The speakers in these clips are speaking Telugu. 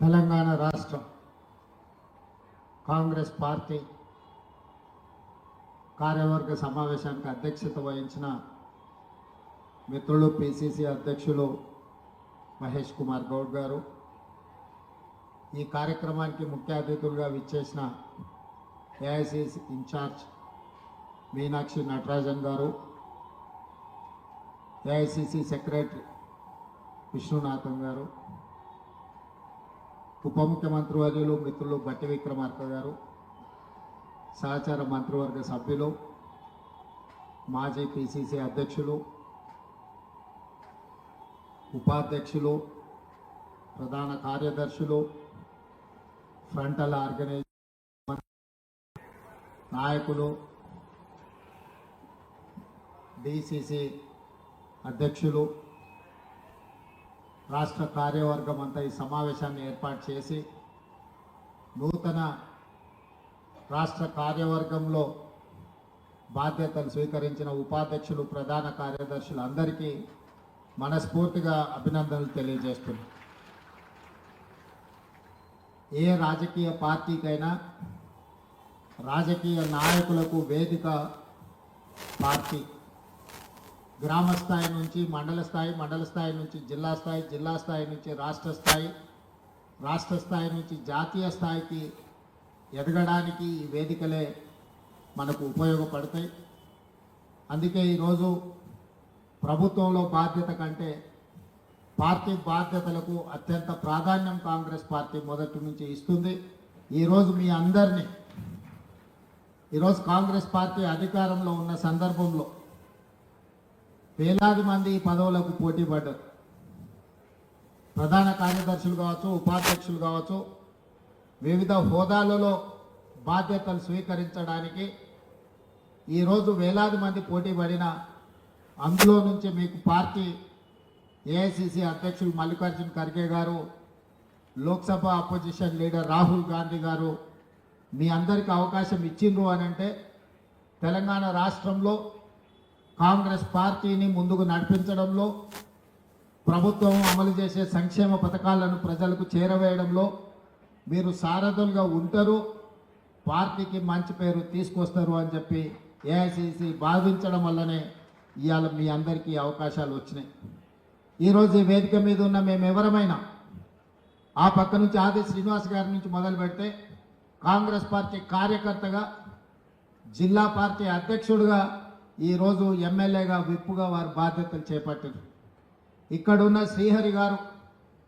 తెలంగాణ రాష్ట్రం కాంగ్రెస్ పార్టీ కార్యవర్గ సమావేశానికి అధ్యక్షత వహించిన మిత్రులు పిసిసి అధ్యక్షులు మహేష్ కుమార్ గౌడ్ గారు ఈ కార్యక్రమానికి ముఖ్య అతిథులుగా విచ్చేసిన ఏఐసిసి ఇన్ఛార్జ్ మీనాక్షి నటరాజన్ గారు ఏఐసిసి సెక్రటరీ విష్ణునాథన్ గారు ఉప ముఖ్యమంత్రి వర్యులు మిత్రులు బట్టి విక్రమార్క గారు సహచార మంత్రివర్గ సభ్యులు మాజీ పిసిసి అధ్యక్షులు ఉపాధ్యక్షులు ప్రధాన కార్యదర్శులు ఫ్రంటల్ ఆర్గనైజ్ నాయకులు డిసిసి అధ్యక్షులు రాష్ట్ర కార్యవర్గం అంతా ఈ సమావేశాన్ని ఏర్పాటు చేసి నూతన రాష్ట్ర కార్యవర్గంలో బాధ్యతలు స్వీకరించిన ఉపాధ్యక్షులు ప్రధాన కార్యదర్శులు అందరికీ మనస్ఫూర్తిగా అభినందనలు తెలియజేస్తున్నాం. ఏ రాజకీయ పార్టీకైనా రాజకీయ నాయకులకు వేదిక పార్టీ గ్రామ స్థాయి నుంచి మండల స్థాయి మండల స్థాయి నుంచి జిల్లా స్థాయి జిల్లా స్థాయి నుంచి రాష్ట్ర స్థాయి రాష్ట్ర స్థాయి నుంచి జాతీయ స్థాయికి ఎదగడానికి ఈ వేదికలే మనకు ఉపయోగపడతాయి. అందుకే ఈరోజు ప్రభుత్వంలో బాధ్యత కంటే పార్టీ బాధ్యతలకు అత్యంత ప్రాధాన్యం కాంగ్రెస్ పార్టీ మొదటి నుంచి ఇస్తుంది. ఈరోజు మీ అందరినీ ఈరోజు కాంగ్రెస్ పార్టీ అధికారంలో ఉన్న సందర్భంలో వేలాది మంది ఈ పదవులకు పోటీ పడ్డారు. ప్రధాన కార్యదర్శులు కావచ్చు ఉపాధ్యక్షులు కావచ్చు వివిధ హోదాలలో బాధ్యతలు స్వీకరించడానికి ఈరోజు వేలాది మంది పోటీ పడిన అందులో నుంచి మీకు పార్టీ ఏఐసిసి అధ్యక్షులు మల్లికార్జున్ ఖర్గే గారు లోక్సభ అపోజిషన్ లీడర్ రాహుల్ గాంధీ గారు మీ అందరికీ అవకాశం ఇచ్చిండ్రు అని అంటే తెలంగాణ రాష్ట్రంలో కాంగ్రెస్ పార్టీని ముందుకు నడిపించడంలో ప్రభుత్వం అమలు చేసే సంక్షేమ పథకాలను ప్రజలకు చేరవేయడంలో మీరు సారథులుగా ఉంటారు పార్టీకి మంచి పేరు తీసుకొస్తారు అని చెప్పి ఏఐసిసి భావించడం వల్లనే ఇవాళ మీ అందరికీ అవకాశాలు వచ్చినాయి. ఈరోజు ఈ వేదిక మీద ఉన్న మేము ఎవరమైనా ఆ పక్క నుంచి ఆది శ్రీనివాస్ గారి నుంచి మొదలు పెడితే కాంగ్రెస్ పార్టీ కార్యకర్తగా జిల్లా పార్టీ అధ్యక్షుడిగా ఈరోజు ఎమ్మెల్యేగా విప్పుగా వారు బాధ్యతలు చేపట్టారు. ఇక్కడున్న శ్రీహరి గారు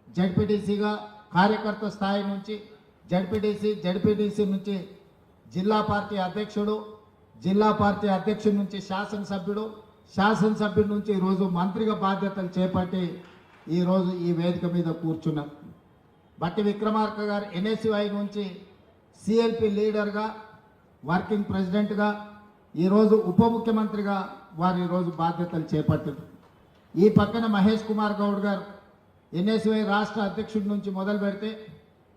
జడ్పీటీసీగా కార్యకర్త స్థాయి నుంచి జడ్పీటీసీ జడ్పీటీసీ నుంచి జిల్లా పార్టీ అధ్యక్షుడు జిల్లా పార్టీ అధ్యక్షుడి నుంచి శాసనసభ్యుడు శాసనసభ్యుడి నుంచి ఈరోజు మంత్రిగా బాధ్యతలు చేపట్టి ఈరోజు ఈ వేదిక మీద కూర్చున్నారు. బట్టి విక్రమార్క గారు ఎన్ఎస్యుఐ నుంచి సిఎల్పి లీడర్గా వర్కింగ్ ప్రెసిడెంట్గా ఈరోజు ఉప ముఖ్యమంత్రిగా వారు ఈరోజు బాధ్యతలు చేపట్టారు. ఈ పక్కన మహేష్ కుమార్ గౌడ్ గారు ఎన్ఎస్వై రాష్ట్ర అధ్యక్షుడి నుంచి మొదలు పెడితే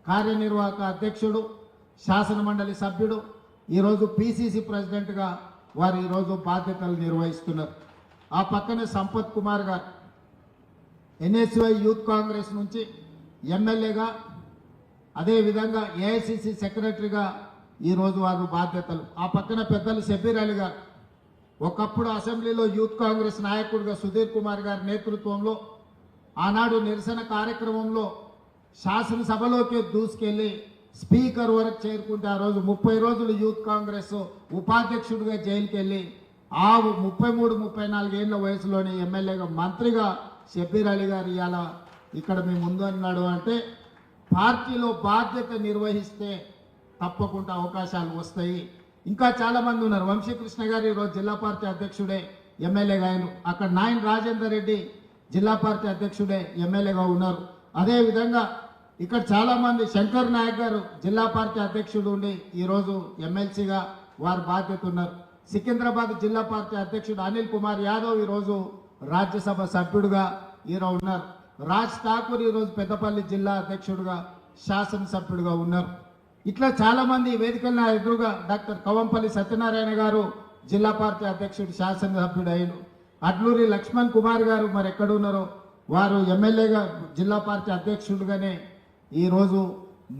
కార్యనిర్వాహక అధ్యక్షుడు శాసన మండలి సభ్యుడు ఈరోజు పిసిసి ప్రెసిడెంట్గా వారు ఈరోజు బాధ్యతలు నిర్వహిస్తున్నారు. ఆ పక్కన సంపత్ కుమార్ గారు ఎన్ఎస్వై యూత్ కాంగ్రెస్ నుంచి ఎమ్మెల్యేగా అదేవిధంగా ఏఐసిసి సెక్రటరీగా ఈరోజు వారు బాధ్యతలు. ఆ పక్కన పెద్దలు షబీర్ అలీ గారు. ఒకప్పుడు అసెంబ్లీలో యూత్ కాంగ్రెస్ నాయకుడిగా సుధీర్ కుమార్ గారి నేతృత్వంలో ఆనాడు నిరసన కార్యక్రమంలో శాసనసభలోకి దూసుకెళ్ళి స్పీకర్ వరకు చేరుకుంటే ఆ రోజు ముప్పై రోజులు యూత్ కాంగ్రెస్ ఉపాధ్యక్షుడిగా జైలుకి వెళ్ళి ఆ ముప్పై మూడు ముప్పై నాలుగేళ్ళ వయసులోని ఎమ్మెల్యేగా మంత్రిగా షబీర్ అలీ గారు ఇవాళ ఇక్కడ మీ ముందు అన్నాడు అంటే పార్టీలో బాధ్యత నిర్వహిస్తే తప్పకుండా అవకాశాలు వస్తాయి. ఇంకా చాలామంది ఉన్నారు. వంశీకృష్ణ గారు ఈరోజు జిల్లా పార్టీ అధ్యక్షుడే ఎమ్మెల్యేగా ఆయన అక్కడ నాయన్ రాజేందర్ రెడ్డి జిల్లా పార్టీ అధ్యక్షుడే ఎమ్మెల్యేగా ఉన్నారు. అదేవిధంగా ఇక్కడ చాలామంది శంకర్ నాయక్ గారు జిల్లా పార్టీ అధ్యక్షుడు ఉండి ఈరోజు ఎమ్మెల్సీగా వారు బాధ్యత ఉన్నారు. సికింద్రాబాద్ జిల్లా పార్టీ అధ్యక్షుడు అనిల్ కుమార్ యాదవ్ ఈరోజు రాజ్యసభ సభ్యుడుగా ఈరోజు ఉన్నారు. రాజ్ ఠాకూర్ ఈరోజు పెద్దపల్లి జిల్లా అధ్యక్షుడుగా శాసనసభ్యుడిగా ఉన్నారు. ఇట్లా చాలామంది వేదికలు నా ఎదురుగా డాక్టర్ కవంపల్లి సత్యనారాయణ గారు జిల్లా పార్టీ అధ్యక్షుడు శాసనసభ్యుడు అయిన అడ్లూరి లక్ష్మణ్ కుమార్ గారు మరి ఎక్కడ ఉన్నారో వారు ఎమ్మెల్యేగా జిల్లా పార్టీ అధ్యక్షుడుగానే ఈరోజు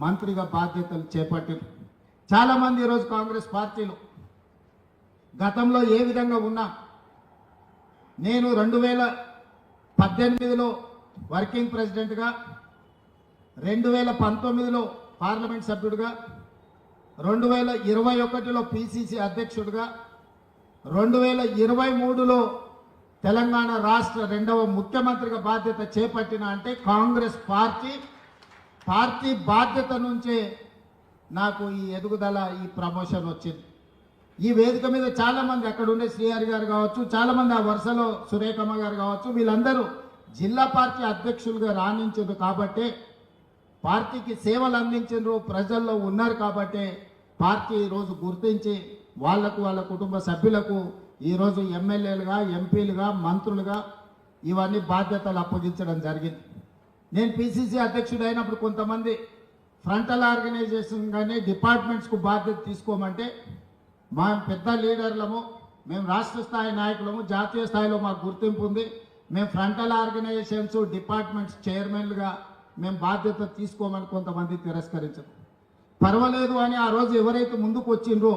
మంత్రిగా బాధ్యతలు చేపట్టారు. చాలామంది ఈరోజు కాంగ్రెస్ పార్టీలు గతంలో ఏ విధంగా ఉన్నా నేను రెండు వేల పద్దెనిమిదిలో వర్కింగ్ ప్రెసిడెంట్గా రెండు వేల పంతొమ్మిదిలో పార్లమెంట్ సభ్యుడిగా రెండు వేల ఇరవై ఒకటిలో పిసిసి అధ్యక్షుడిగా రెండు వేల ఇరవై మూడులో తెలంగాణ రాష్ట్ర రెండవ ముఖ్యమంత్రిగా బాధ్యత చేపట్టిన అంటే కాంగ్రెస్ పార్టీ. పార్టీ బాధ్యత నుంచే నాకు ఈ ఎదుగుదల ఈ ప్రమోషన్ వచ్చింది. ఈ వేదిక మీద చాలామంది అక్కడ ఉండే శ్రీహరి గారు కావచ్చు చాలామంది ఆ వరుసలో సురేఖమ్మ గారు కావచ్చు వీళ్ళందరూ జిల్లా పార్టీ అధ్యక్షులుగా రాణించారు కాబట్టే పార్టీకి సేవలు అందించారు ప్రజల్లో ఉన్నారు కాబట్టే పార్టీ ఈరోజు గుర్తించి వాళ్ళకు వాళ్ళ కుటుంబ సభ్యులకు ఈరోజు ఎమ్మెల్యేలుగా ఎంపీలుగా మంత్రులుగా ఇవన్నీ బాధ్యతలు అప్పగించడం జరిగింది. నేను పిసిసి అధ్యక్షుడు అయినప్పుడు కొంతమంది ఫ్రంటల్ ఆర్గనైజేషన్ కానీ డిపార్ట్మెంట్స్కు బాధ్యత తీసుకోమంటే మా పెద్ద లీడర్లము మేము రాష్ట్ర స్థాయి నాయకులము జాతీయ స్థాయిలో మాకు గుర్తింపు ఉంది. మేము ఫ్రంటల్ ఆర్గనైజేషన్స్ డిపార్ట్మెంట్స్ చైర్మన్లుగా మేము బాధ్యత తీసుకోమని కొంతమంది తిరస్కరించరు. పర్వాలేదు అని ఆ రోజు ఎవరైతే ముందుకు వచ్చిండ్రో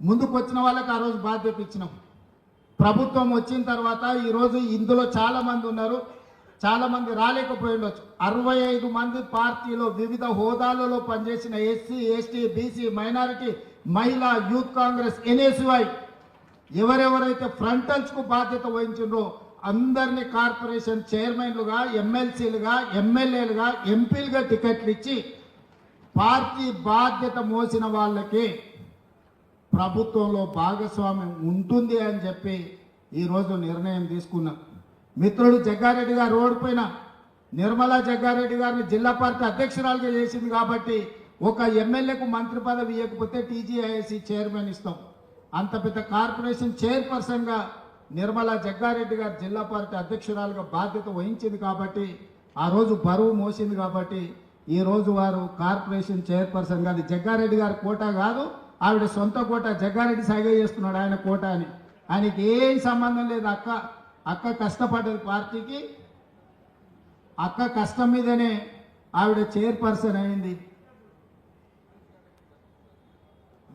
ముందుకు వచ్చిన వాళ్ళకి ఆ రోజు బాధ్యత ఇచ్చినాం. ప్రభుత్వం వచ్చిన తర్వాత ఈరోజు ఇందులో చాలామంది ఉన్నారు చాలామంది రాలేకపోయి ఉండొచ్చు. అరవై ఐదు మంది పార్టీలో వివిధ హోదాలలో పనిచేసిన ఎస్సీ ఎస్టీ బీసీ మైనారిటీ మహిళా యూత్ కాంగ్రెస్ ఎన్ఎస్వై ఎవరెవరైతే ఫ్రంట్కు బాధ్యత వహించిండ్రో అందరినీ కార్పొరేషన్ చైర్మన్లుగా ఎమ్మెల్సీలుగా ఎమ్మెల్యేలుగా ఎంపీలుగా టికెట్లు ఇచ్చి పార్టీ బాధ్యత మోసిన వాళ్ళకి ప్రభుత్వంలో భాగస్వామ్యం ఉంటుంది అని చెప్పి ఈరోజు నిర్ణయం తీసుకున్నాం. మిత్రుడు జగ్గారెడ్డి గారు ఓడిపోయిన నిర్మలా జగ్గారెడ్డి గారిని జిల్లా పార్టీ అధ్యక్షురాలుగా చేసింది కాబట్టి ఒక ఎమ్మెల్యేకు మంత్రి పదవి ఇవ్వకపోతే టీజీఐఎస్సి చైర్మన్ ఇస్తాం. అంత పెద్ద కార్పొరేషన్ చైర్పర్సన్గా నిర్మలా జగ్గారెడ్డి గారు జిల్లా పార్టీ అధ్యక్షురాలుగా బాధ్యత వహించింది కాబట్టి ఆ రోజు బరువు మోసింది కాబట్టి ఈ రోజు వారు కార్పొరేషన్ చైర్పర్సన్ కాదు. జగ్గారెడ్డి గారి కోట కాదు ఆవిడ సొంత కోట జగ్గారెడ్డి సైగ చేస్తున్నాడు ఆయన కోట అని. ఆయనకి ఏం సంబంధం లేదు అక్క. అక్క కష్టపడ్డది పార్టీకి. అక్క కష్టం మీదనే ఆవిడ చైర్పర్సన్ అయింది.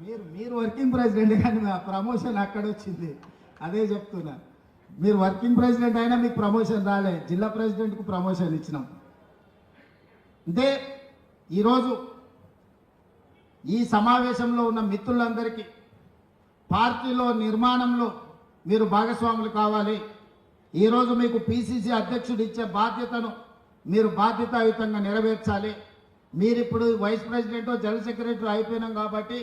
మీరు మీరు వర్కింగ్ ప్రెసిడెంట్ కానీ ప్రమోషన్ అక్కడ వచ్చింది. అదే చెప్తున్నా. మీరు వర్కింగ్ ప్రెసిడెంట్ అయినా మీకు ప్రమోషన్ రాలే. జిల్లా ప్రెసిడెంట్కు ప్రమోషన్ ఇచ్చినాం. అంటే ఈరోజు ఈ సమావేశంలో ఉన్న మిత్రులందరికీ పార్టీలో నిర్మాణంలో మీరు భాగస్వాములు కావాలి. ఈరోజు మీకు పిసిసి అధ్యక్షుడు ఇచ్చే బాధ్యతను మీరు బాధ్యతాయుతంగా నెరవేర్చాలి. మీరు ఇప్పుడు వైస్ ప్రెసిడెంట్ జనరల్ సెక్రటరీ అయిపోయినాం కాబట్టి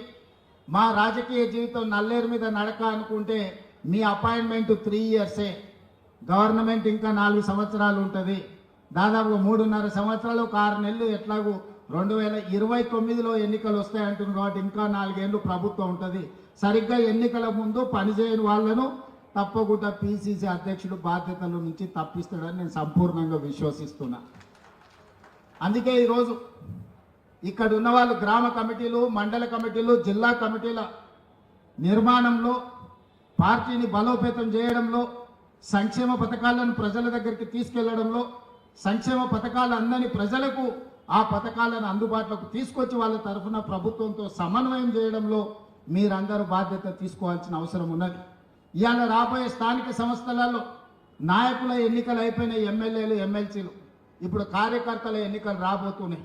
మా రాజకీయ జీవితం నల్లేరు మీద నడక అనుకుంటే మీ అపాయింట్మెంట్ త్రీ ఇయర్సే. గవర్నమెంట్ ఇంకా నాలుగు సంవత్సరాలు ఉంటుంది. దాదాపు మూడున్నర సంవత్సరాలు ఒక ఆరు నెలలు ఎట్లాగూ రెండు వేల ఇరవై తొమ్మిదిలో ఎన్నికలు వస్తాయంటున్నారు కాబట్టి ఇంకా నాలుగేళ్ళు ప్రభుత్వం ఉంటుంది. సరిగ్గా ఎన్నికల ముందు పనిచేయని వాళ్ళను తప్పకుండా పిసిసి అధ్యక్షుడు బాధ్యతల నుంచి తప్పిస్తాడని నేను సంపూర్ణంగా విశ్వసిస్తున్నా. అందుకే ఈరోజు ఇక్కడ ఉన్న వాళ్ళు గ్రామ కమిటీలు మండల కమిటీలు జిల్లా కమిటీల నిర్మాణంలో పార్టీని బలోపేతం చేయడంలో సంక్షేమ పథకాలను ప్రజల దగ్గరికి తీసుకెళ్ళడంలో సంక్షేమ పథకాలు అందని ప్రజలకు ఆ పథకాలను అందుబాటులోకి తీసుకొచ్చి వాళ్ళ తరఫున ప్రభుత్వంతో సమన్వయం చేయడంలో మీరందరూ బాధ్యత తీసుకోవాల్సిన అవసరం ఉన్నది. ఇవాళ రాబోయే స్థానిక సంస్థలలో నాయకుల ఎన్నికలు అయిపోయిన ఎమ్మెల్యేలు ఎమ్మెల్సీలు ఇప్పుడు కార్యకర్తల ఎన్నికలు రాబోతున్నాయి.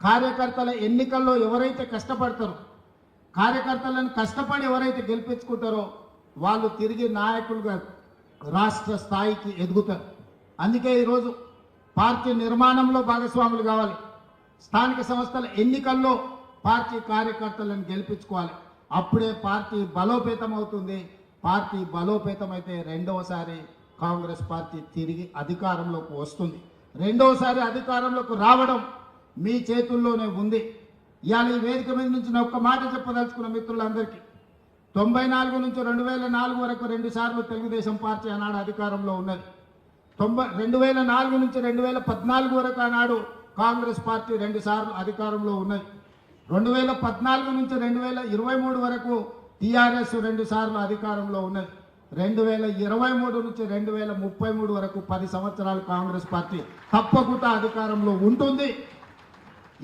కార్యకర్తల ఎన్నికల్లో ఎవరైతే కష్టపడతారో కార్యకర్తలను కష్టపడి ఎవరైతే గెలిపించుకుంటారో వాళ్ళు తిరిగి నాయకులుగా రాష్ట్ర స్థాయికి ఎదుగుతారు. అందుకే ఈరోజు పార్టీ నిర్మాణంలో భాగస్వాములు కావాలి. స్థానిక సంస్థల ఎన్నికల్లో పార్టీ కార్యకర్తలను గెలిపించుకోవాలి. అప్పుడే పార్టీ బలోపేతం అవుతుంది. పార్టీ బలోపేతం అయితే రెండవసారి కాంగ్రెస్ పార్టీ తిరిగి అధికారంలోకి వస్తుంది. రెండవసారి అధికారంలోకి రావడం మీ చేతుల్లోనే ఉంది. ఇవాళ ఈ వేదిక మీద నుంచి నేను ఒక్క మాట చెప్పదలుచుకున్న మిత్రులందరికీ తొంభై నాలుగు నుంచి రెండు వేల నాలుగు వరకు రెండు సార్లు తెలుగుదేశం పార్టీ ఆనాడు అధికారంలో ఉన్నది. తొంభై రెండు వేల నాలుగు నుంచి రెండు వేల పద్నాలుగు వరకు ఆనాడు కాంగ్రెస్ పార్టీ రెండుసార్లు అధికారంలో ఉన్నది. రెండు వేల పద్నాలుగు నుంచి రెండు వేల ఇరవై మూడు వరకు టీఆర్ఎస్ రెండుసార్లు అధికారంలో ఉన్నది. రెండు వేల ఇరవై మూడు నుంచి రెండు వేల ముప్పై మూడు వరకు పది సంవత్సరాలు కాంగ్రెస్ పార్టీ తప్పకుండా అధికారంలో ఉంటుంది.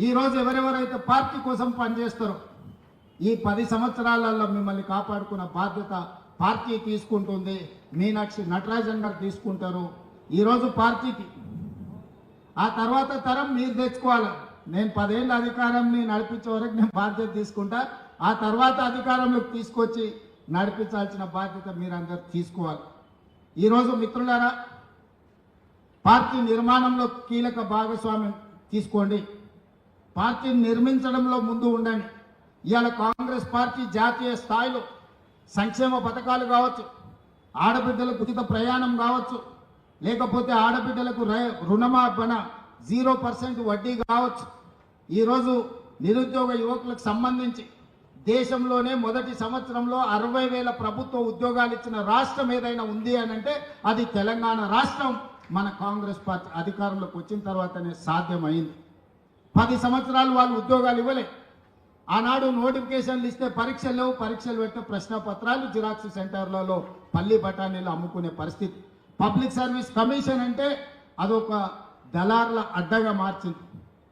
ఈరోజు ఎవరెవరైతే పార్టీ కోసం పనిచేస్తారో ఈ పది సంవత్సరాలలో మిమ్మల్ని కాపాడుకున్న బాధ్యత పార్టీ తీసుకుంటుంది. మీనాక్షి నటరాజన్ గారు తీసుకుంటారు. ఈరోజు పార్టీకి. ఆ తర్వాత తరం మీరు తెచ్చుకోవాలి. నేను పదేళ్ళ అధికారాన్ని నడిపించే వరకు నేను బాధ్యత తీసుకుంటా. ఆ తర్వాత అధికారంలోకి తీసుకొచ్చి నడిపించాల్సిన బాధ్యత మీరందరూ తీసుకోవాలి. ఈరోజు మిత్రులారా పార్టీ నిర్మాణంలో కీలక భాగస్వామ్యం తీసుకోండి. పార్టీని నిర్మించడంలో ముందు ఉండండి. ఇవాళ కాంగ్రెస్ పార్టీ జాతీయ స్థాయిలో సంక్షేమ పథకాలు కావచ్చు ఆడబిడ్డలకు ఉచిత ప్రయాణం కావచ్చు లేకపోతే ఆడబిడ్డలకు రుణమాపణ జీరో పర్సెంట్ వడ్డీ కావచ్చు. ఈరోజు నిరుద్యోగ యువకులకు సంబంధించి దేశంలోనే మొదటి సంవత్సరంలో అరవై వేల ప్రభుత్వ ఉద్యోగాలు ఇచ్చిన రాష్ట్రం ఏదైనా ఉంది అని అంటే అది తెలంగాణ రాష్ట్రం. మన కాంగ్రెస్ పార్టీ అధికారంలోకి వచ్చిన తర్వాతనే సాధ్యమైంది. పది సంవత్సరాలు వాళ్ళు ఉద్యోగాలు ఇవ్వలే. ఆనాడు నోటిఫికేషన్లు ఇస్తే పరీక్షలు లేవు పరీక్షలు పెట్టే ప్రశ్న పత్రాలు జిరాక్స్ సెంటర్లలో పల్లి బఠానీలు అమ్ముకునే పరిస్థితి. పబ్లిక్ సర్వీస్ కమిషన్ అంటే అదొక దళార్ల అడ్డగా మార్చింది.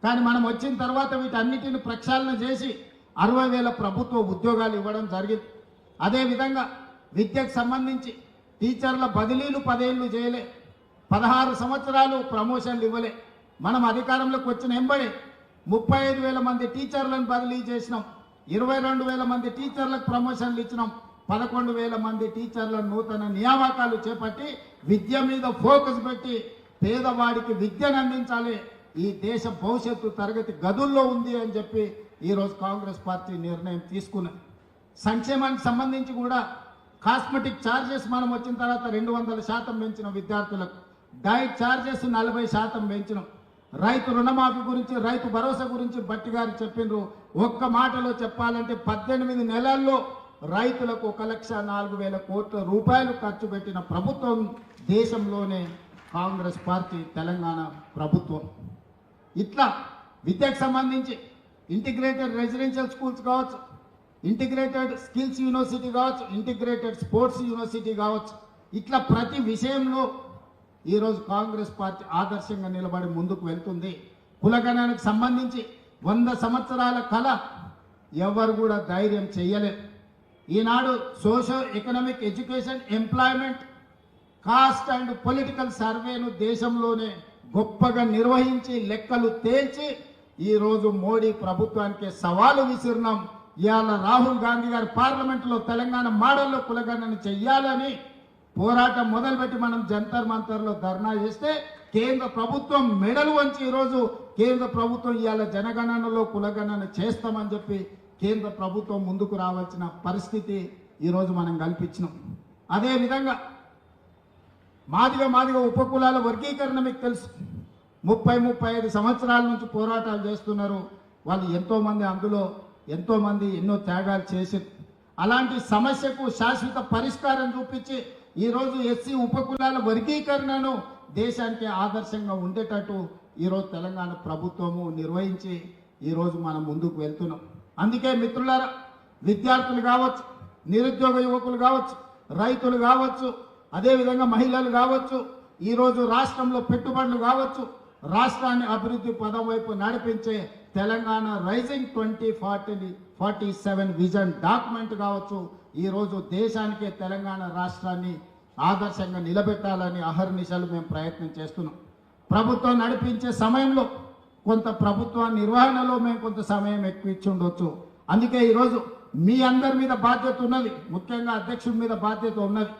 కానీ మనం వచ్చిన తర్వాత వీటన్నిటిని ప్రక్షాళన చేసి అరవై వేల ప్రభుత్వ ఉద్యోగాలు ఇవ్వడం జరిగింది. అదేవిధంగా విద్యకు సంబంధించి టీచర్ల బదిలీలు పదేళ్ళు చేయలే. పదహారు సంవత్సరాలు ప్రమోషన్లు ఇవ్వలే. మనం అధికారంలోకి వచ్చిన ఎంబడే ముప్పై ఐదు వేల మంది టీచర్లను బదిలీ చేసినాం. ఇరవై రెండు వేల మంది టీచర్లకు ప్రమోషన్లు ఇచ్చినాం. పదకొండు వేల మంది టీచర్ల నూతన నియామకాలు చేపట్టి విద్య మీద ఫోకస్ పెట్టి పేదవాడికి విద్యను అందించాలి. ఈ దేశ భవిష్యత్తు తరగతి గదుల్లో ఉంది అని చెప్పి ఈరోజు కాంగ్రెస్ పార్టీ నిర్ణయం తీసుకున్నది. సంక్షేమానికి సంబంధించి కూడా కాస్మెటిక్ ఛార్జెస్ మనం వచ్చిన తర్వాత రెండు వందల శాతం పెంచిన విద్యార్థులకు డైట్ ఛార్జెస్ నలభై శాతం పెంచినాం. రైతు రుణమాఫీ గురించి రైతు భరోసా గురించి బట్టి గారు చెప్పిండ్రు. ఒక్క మాటలో చెప్పాలంటే పద్దెనిమిది నెలల్లో రైతులకు ఒక లక్ష నాలుగు వేల కోట్ల రూపాయలు ఖర్చు పెట్టిన ప్రభుత్వం దేశంలోనే కాంగ్రెస్ పార్టీ తెలంగాణ ప్రభుత్వం. ఇట్లా విద్యకు సంబంధించి ఇంటిగ్రేటెడ్ రెసిడెన్షియల్ స్కూల్స్ కావచ్చు ఇంటిగ్రేటెడ్ స్కిల్స్ యూనివర్సిటీ కావచ్చు ఇంటిగ్రేటెడ్ స్పోర్ట్స్ యూనివర్సిటీ కావచ్చు. ఇట్లా ప్రతి విషయంలో ఈరోజు కాంగ్రెస్ పార్టీ ఆదర్శంగా నిలబడి ముందుకు వెళ్తుంది. కులగణానికి సంబంధించి వంద సంవత్సరాల కళ ఎవరు కూడా ధైర్యం చేయలేదు. ఈనాడు socio economic education employment caste and political సర్వేను దేశంలోనే గొప్పగా నిర్వహించి లెక్కలు తేల్చి ఈరోజు మోడీ ప్రభుత్వానికి సవాలు విసిరినాం. ఇవాళ రాహుల్ గాంధీ గారు పార్లమెంట్లో తెలంగాణ మోడల్లో కులగణన చెయ్యాలని పోరాటం మొదలుపెట్టి మనం జంతర్ మంతర్లో ధర్నా చేస్తే కేంద్ర ప్రభుత్వం మెడలు వంచి ఈరోజు కేంద్ర ప్రభుత్వం ఇవాళ జనగణనలో కులగణన చేస్తామని చెప్పి కేంద్ర ప్రభుత్వం ముందుకు రావాల్సిన పరిస్థితి ఈరోజు మనం కల్పించినాం. అదేవిధంగా మాదిగ మాదిగ ఉపకులాల వర్గీకరణ మీకు తెలుసు. ముప్పై ముప్పై ఐదు సంవత్సరాల నుంచి పోరాటాలు చేస్తున్నారు. వాళ్ళు ఎంతోమంది అందులో ఎంతోమంది ఎన్నో త్యాగాలు చేసి అలాంటి సమస్యకు శాశ్వత పరిష్కారం చూపించి ఈరోజు ఎస్సీ ఉపకులాల వర్గీకరణను దేశానికి ఆదర్శంగా ఉండేటట్టు ఈరోజు తెలంగాణ ప్రభుత్వము నిర్వహించి ఈరోజు మనం ముందుకు వెళ్తున్నాం. అందుకే మిత్రులారా విద్యార్థులు కావచ్చు నిరుద్యోగ యువకులు కావచ్చు రైతులు కావచ్చు అదేవిధంగా మహిళలు కావచ్చు ఈరోజు రాష్ట్రంలో పెట్టుబడులు కావచ్చు రాష్ట్రాన్ని అభివృద్ధి పదం వైపు నడిపించే Telangana rising twenty forty forty seven vision document కావచ్చు ఈరోజు దేశానికే తెలంగాణ రాష్ట్రాన్ని ఆదర్శంగా నిలబెట్టాలని అహర్నిశలు మేము ప్రయత్నం చేస్తున్నాం. ప్రభుత్వం నడిపించే సమయంలో కొంత ప్రభుత్వ నిర్వహణలో మేము కొంత సమయం ఎక్కువ ఇచ్చి ఉండొచ్చు. అందుకే ఈరోజు మీ అందరి మీద బాధ్యత ఉన్నది ముఖ్యంగా అధ్యక్షుడి మీద బాధ్యత ఉన్నది.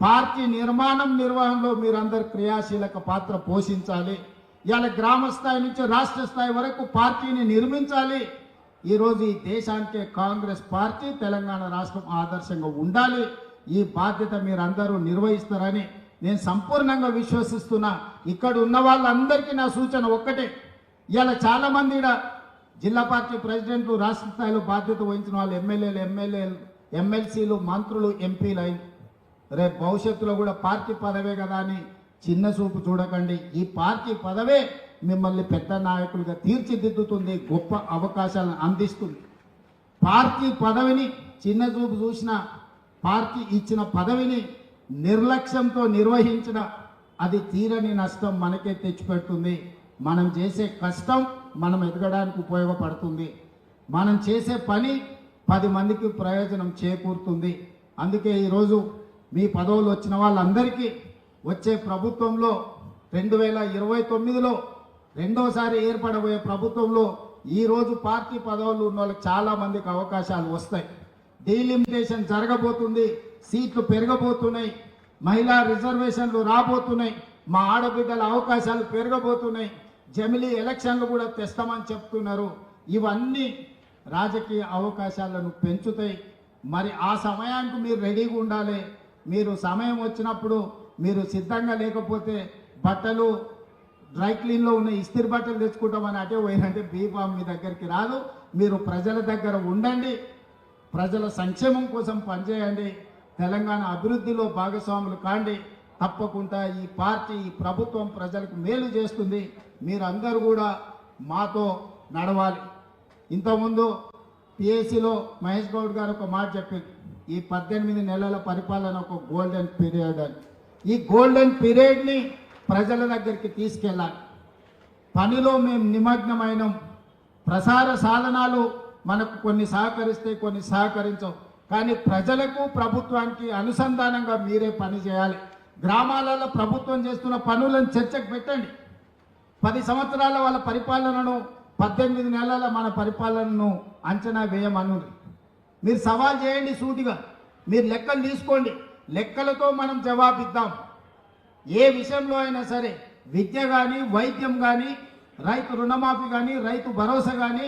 పార్టీ నిర్మాణం నిర్వహణలో మీరందరు క్రియాశీలక పాత్ర పోషించాలి. ఇవాళ గ్రామ స్థాయి నుంచి రాష్ట్ర స్థాయి వరకు పార్టీని నిర్మించాలి. ఈరోజు ఈ దేశానికి కాంగ్రెస్ పార్టీ తెలంగాణ రాష్ట్రం ఆదర్శంగా ఉండాలి. ఈ బాధ్యత మీరందరూ నిర్వహిస్తారని నేను సంపూర్ణంగా విశ్వసిస్తున్నా. ఇక్కడ ఉన్న వాళ్ళందరికీ నా సూచన ఒక్కటే. ఇలా చాలా మంది ఈడ జిల్లా పార్టీ ప్రెసిడెంట్లు రాష్ట్ర స్థాయిలో బాధ్యత వహించిన వాళ్ళు ఎమ్మెల్యేలు ఎమ్మెల్యేలు ఎమ్మెల్సీలు మంత్రులు ఎంపీలు అయి రేపు భవిష్యత్తులో కూడా పార్టీ పదవే కదా అని చిన్న చూపు చూడకండి. ఈ పార్టీ పదవే మిమ్మల్ని పెద్ద నాయకులుగా తీర్చిదిద్దుతుంది గొప్ప అవకాశాలను అందిస్తుంది. పార్టీ పదవిని చిన్న చూపు చూసిన పార్టీ ఇచ్చిన పదవిని నిర్లక్ష్యంతో నిర్వహించిన అది తీరని నష్టం మనకే తెచ్చిపెడుతుంది. మనం చేసే కష్టం మనం ఎదగడానికి ఉపయోగపడుతుంది. మనం చేసే పని పది మందికి ప్రయోజనం చేకూరుతుంది. అందుకే ఈరోజు మీ పదవులు వచ్చిన వాళ్ళందరికీ వచ్చే ప్రభుత్వంలో రెండు వేల ఇరవై తొమ్మిదిలో రెండోసారి ఏర్పడబోయే ప్రభుత్వంలో ఈరోజు పార్టీ పదవులు ఉన్న వాళ్ళకి చాలా మందికి అవకాశాలు వస్తాయి. డీలిమిటేషన్ జరగబోతుంది సీట్లు పెరగబోతున్నాయి మహిళా రిజర్వేషన్లు రాబోతున్నాయి మా ఆడబిడ్డల అవకాశాలు పెరగబోతున్నాయి జమిలీ ఎలక్షన్లు కూడా తెస్తామని చెప్తున్నారు. ఇవన్నీ రాజకీయ అవకాశాలను పెంచుతాయి. మరి ఆ సమయానికి మీరు రెడీగా ఉండాలి. మీరు సమయం వచ్చినప్పుడు మీరు సిద్ధంగా లేకపోతే బట్టలు డ్రై క్లీన్లో ఉన్న ఇస్త్రీ బట్టలు తెచ్చుకుంటామని అటే పోయినంటే బీఫామ్ మీ దగ్గరికి రాదు. మీరు ప్రజల దగ్గర ఉండండి. ప్రజల సంక్షేమం కోసం పనిచేయండి. తెలంగాణ అభివృద్ధిలో భాగస్వాములు కాండి. తప్పకుండా ఈ పార్టీ ఈ ప్రభుత్వం ప్రజలకు మేలు చేస్తుంది. మీరందరూ కూడా మాతో నడవాలి. ఇంతకుముందు పిఎస్సిలో మహేష్ గౌడ్ గారు ఒక మాట చెప్పింది ఈ పద్దెనిమిది నెలల పరిపాలన ఒక గోల్డెన్ పీరియడ్ అని. ఈ గోల్డెన్ పీరియడ్ని ప్రజల దగ్గరికి తీసుకెళ్ళాలి. పనిలో మేము నిమగ్నమైనం. ప్రసార సాధనాలు మనకు కొన్ని సహకరిస్తే కొన్ని సహకరించవు. కానీ ప్రజలకు ప్రభుత్వానికి అనుసంధానంగా మీరే పని చేయాలి. గ్రామాలలో ప్రభుత్వం చేస్తున్న పనులను చర్చకు పెట్టండి. పది సంవత్సరాల వాళ్ళ పరిపాలనను పద్దెనిమిది నెలల మన పరిపాలనను అంచనా వేయమను మీరు సవాల్ చేయండి సూటిగా. మీరు లెక్కలు తీసుకోండి. లెక్కలతో మనం జవాబిద్దాం. ఏ విషయంలో అయినా సరే విద్య కానీ వైద్యం కానీ రైతు రుణమాఫీ కానీ రైతు భరోసా కానీ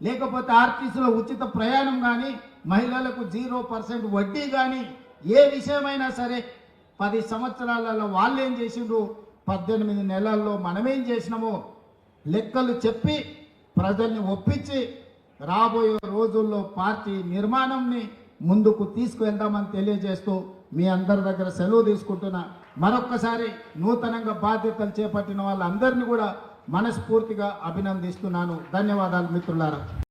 లేకపోతే ఆర్టీసీలో ఉచిత ప్రయాణం కానీ మహిళలకు జీరో పర్సెంట్ వడ్డీ కానీ ఏ విషయమైనా సరే పది సంవత్సరాలలో వాళ్ళు ఏం చేసిండ్రు? పద్దెనిమిది నెలల్లో మనమేం చేసినామో? లెక్కలు చెప్పి ప్రజల్ని ఒప్పించి రాబోయే రోజుల్లో పార్టీ నిర్మాణంని ముందుకు తీసుకువెళ్దామని తెలియజేస్తూ మీ అందరి దగ్గర సెలవు తీసుకుంటున్నా. మరొక్కసారి నూతనంగా బాధ్యతలు చేపట్టిన వాళ్ళందరినీ కూడా మనస్ఫూర్తిగా అభినందిస్తున్నాను. ధన్యవాదాలు మిత్రులారా.